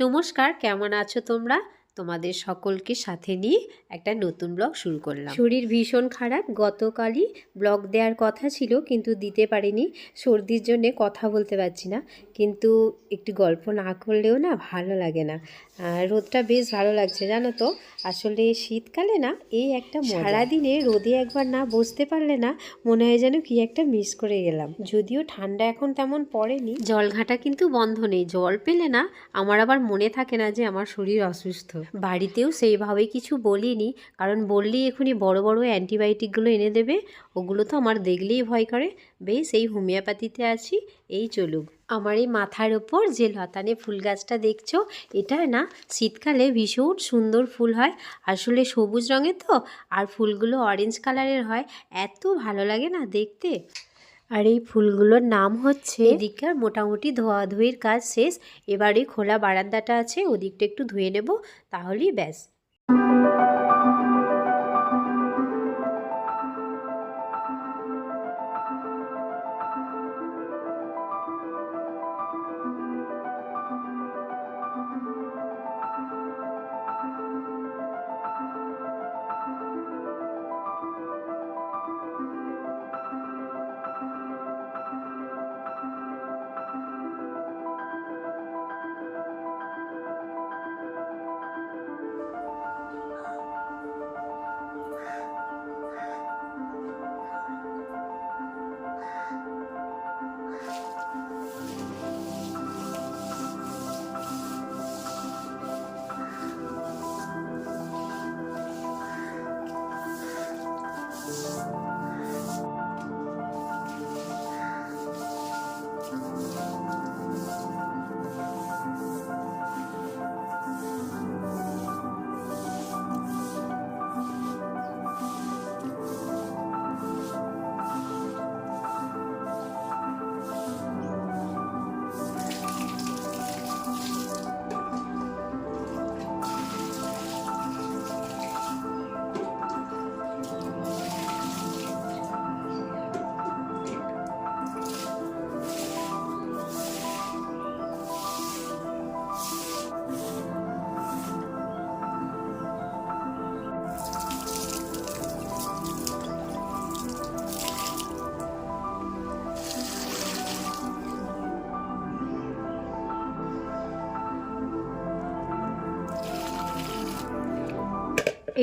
নমস্কার কেমন আছো তোমরা? তোমাদের সকলকে সাথে নিয়ে একটা নতুন ব্লগ শুরু করলাম। শরীর ভীষণ খারাপ। গতকালই ব্লগ দেওয়ার কথা ছিল কিন্তু দিতে পারিনি। সর্দির জন্য কথা বলতে পারছি না। কিন্তু একটু গল্প না করলেও না ভালো লাগে না। রোদটা বেশ ভালো লাগছে জানো তো? আসলে শীতকালে না এই একটা সারাদিনে রোদে একবার না বসতে পারলে না মনে হয় যেন কি একটা মিস করে গেলাম। যদিও ঠান্ডা এখন তেমন পড়েনি। জল ঘাটা কিন্তু বন্ধ নেই। জল পেলে না আমার আবার মনে থাকে না যে আমার শরীর অসুস্থ। বাড়িতেও সেইভাবে কিছু বলিনি। কারণ বললেই এখনই বড় বড় অ্যান্টিবায়োটিকগুলো এনে দেবে, ওগুলো তো আমার দেখলেই ভয় করে। বেশ, এই হোমিওপ্যাথিতে আছি, এই চলুক। আমার এই মাথার ওপর যে লতানে ফুল গাছটা দেখছ, এটা না শীতকালে ভীষণ সুন্দর ফুল হয়। আসলে সবুজ রঙের তো, আর ফুলগুলো অরেঞ্জ কালারের হয়। এত ভালো লাগে না দেখতে। আর এই ফুলগুলোর নাম হচ্ছে এদিককার মোটামুটি ধোয়াধুয়ির কাজ শেষ। এবারে খোলা বারান্দাটা আছে, ওদিকটা একটু ধুয়ে নেব, তাহলেই ব্যাস।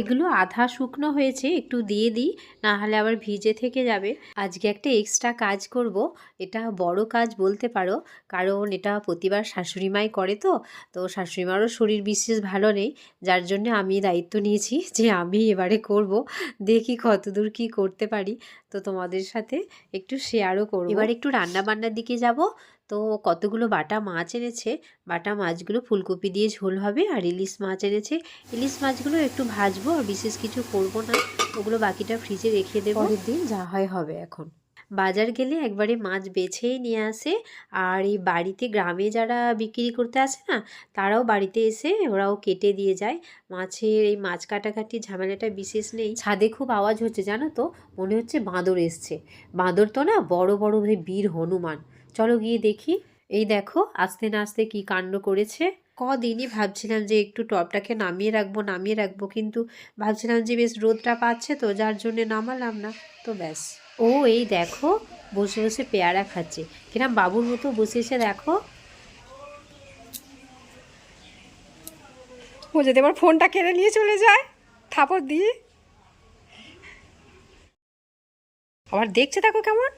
এগুলো আধা শুকনো হয়েছে, একটু দিয়ে দিই, নাহলে আবার ভিজে থেকে যাবে। আজকে একটা এক্সট্রা কাজ করব, এটা বড় কাজ বলতে পারো, কারণ এটা প্রতিবার শাশুড়ি মাই করে তো তো শাশুড়ি মারও শরীর বিশেষ ভালো নেই, যার জন্য আমি দায়িত্ব নিয়েছি যে আমি এবারে করব, দেখি কতদূর কি করতে পারি। তো তোমাদের সাথে একটু শেয়ারও করব। এবার একটু রান্না বান্নার দিকে যাব তো কতগুলো বাটা মাছ এনেছে? বাটা মাছগুলো ফুলকপি দিয়ে ঝোল হবে আর ইলিশ মাছ এনেছে। ইলিশ মাছগুলো একটু ভাজবো আর বিশেষ কিছু করব না। ওগুলো বাকিটা ফ্রিজে রেখে দেবো। পরের দিন যা হয় হবে এখন। বাজার গেলে একবারে মাছ বেছেই নিয়ে আসে। আর এই বাড়িতে গ্রামে যারা বিক্রি করতে আসে না তারাও বাড়িতে এসে ওরাও কেটে দিয়ে যায়। মাছের এই মাছ কাটাকাটি ঝামেলাটা বিশেষ নেই। ছাদে খুব আওয়াজ হচ্ছে জানো তো? মনে হচ্ছে বাঁদর এসছে। বাঁদর তো না বড় বড় বীর হনুমান। চলো গিয়ে দেখি। এই দেখো, আস্তে না আস্তে কি কাণ্ড করেছে। কদিনই ভাবছিলাম যে একটু টপটাকে নামিয়ে রাখব নামিয়ে রাখব, কিন্তু ভাবছিলাম যে বেশ রোদটা পাচ্ছে তো, যার জন্যে নামালাম না। তো ব্যাস। ও, এই দেখো, বসে বসে পেয়ারা খাচ্ছে। কিরাম বাবুর মতো বসে বসেছে, দেখো। ও যদি আমার ফোনটা কেড়ে নিয়ে চলে যায়, থাপড় দিয়ে আবার দেখছে দেখো কেমন?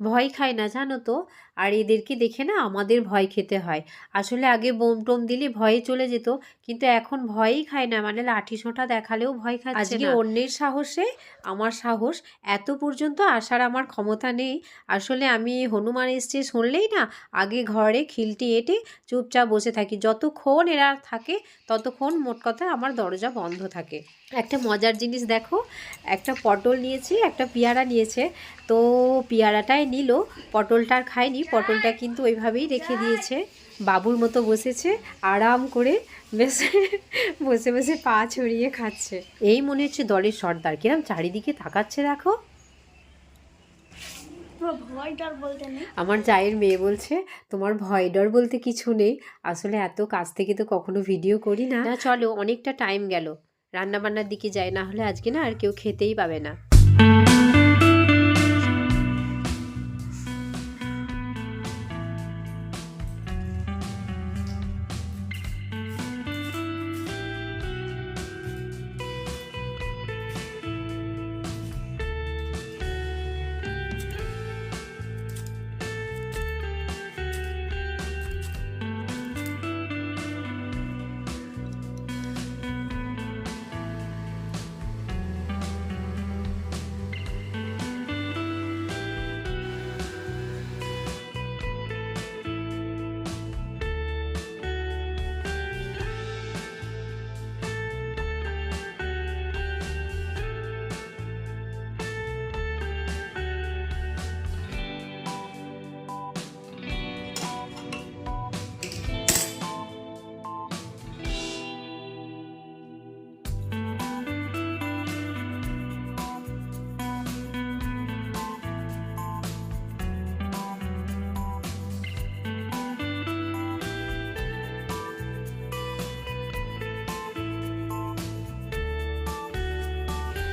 ভয় খায় না জানো তো? আর এদেরকে দেখে না আমাদের ভয় খেতে হয়। আসলে আগে বোম টোম দিলে ভয়ে চলে যেত কিন্তু এখন ভয়ই খায় না মানে লাঠি সোঁটা দেখালেও ভয় খায় আজকে অন্যের সাহসে আমার সাহস এত পর্যন্ত আসার আমার ক্ষমতা নেই। আসলে আমি হনুমান এসছে শুনলেই না আগে ঘরে খিলটি এঁটে চুপচাপ বসে থাকি। যতক্ষণ এরা থাকে ততক্ষণ মোট কথা আমার দরজা বন্ধ থাকে। একটা মজার জিনিস দেখো একটা পটল নিয়েছি একটা পেয়ারা নিয়েছে। তো পেয়ারাটাই নিল পটলটা আর খায়নি পটলটা কিন্তু ওইভাবেই রেখে দিয়েছে। বাবুর মতো বসেছে আরাম করে বেশ বসে বসে পা ছড়িয়ে খাচ্ছে। এই মনে হচ্ছে দলের সর্দার। কিরম চারিদিকে তাকাচ্ছে দেখো। আমার জায়ের মেয়ে বলছে তোমার ভয় ডর বলতে কিছু নেই। আসলে এত কাছ থেকে তো কখনো ভিডিও করি না। চলো অনেকটা টাইম গেল। রান্না বান্নার দিকে যাই না হলে আজকে না আর কেউ খেতেই পাবে না।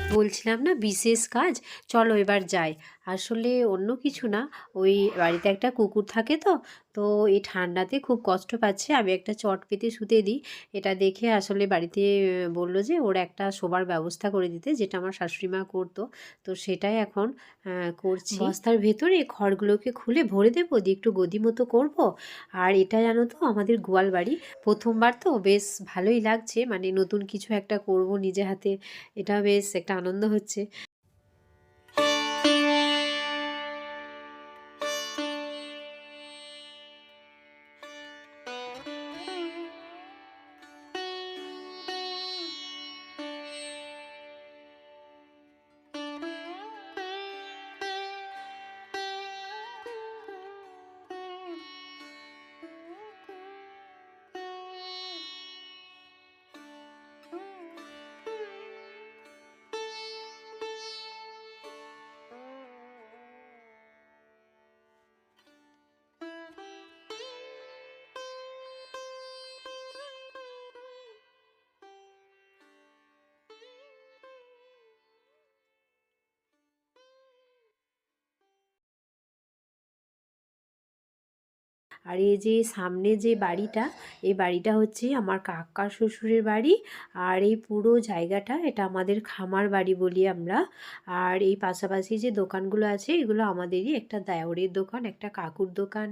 বলছিলাম না বিশেষ কাজ। চলো এবার যাই। আসলে অন্য কিছু না। ওই বাড়িতে একটা কুকুর থাকে তো তো এই ঠান্ডাতে খুব কষ্ট পাচ্ছে। আমি একটা চট পেতে শুতে দিই। এটা দেখে আসলে বাড়িতে বলল যে ওর একটা শোবার ব্যবস্থা করে দিতে, যেটা আমার শাশুড়ি মা করতো। তো সেটাই এখন করছি। বস্তার ভেতরে খড়গুলোকে খুলে ভরে দেবো, দিয়ে একটু গদি মতো করব। আর এটা জানো তো, আমাদের গোয়াল বাড়ি। প্রথমবার তো বেশ ভালোই লাগছে। মানে নতুন কিছু একটা করব নিজে হাতে। এটা বেশ একটা আনন্দ হচ্ছে। আর এই যে সামনে যে বাড়িটা, এই বাড়িটা হচ্ছে আমার কাকা শ্বশুরের বাড়ি। আর এই পুরো জায়গাটা এটা আমাদের খামার বাড়ি বলি আমরা। আর এই পাশাপাশি যে দোকানগুলো আছে, এগুলো আমাদেরই একটা দেওরের দোকান, একটা কাকুর দোকান।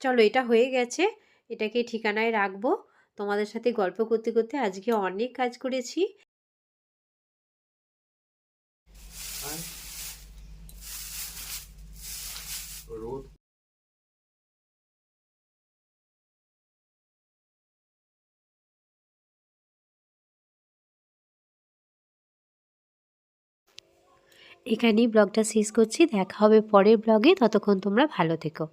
চলো এটা হয়ে গেছে। এটাকে ঠিকানায় রাখব। তোমাদের সাথে গল্প করতে করতে আজকে অনেক কাজ করেছি। রোদ? এখানেই ব্লগটা শেষ করছি। দেখা হবে পরের ব্লগে। ততক্ষণ তোমরা ভালো থেকো।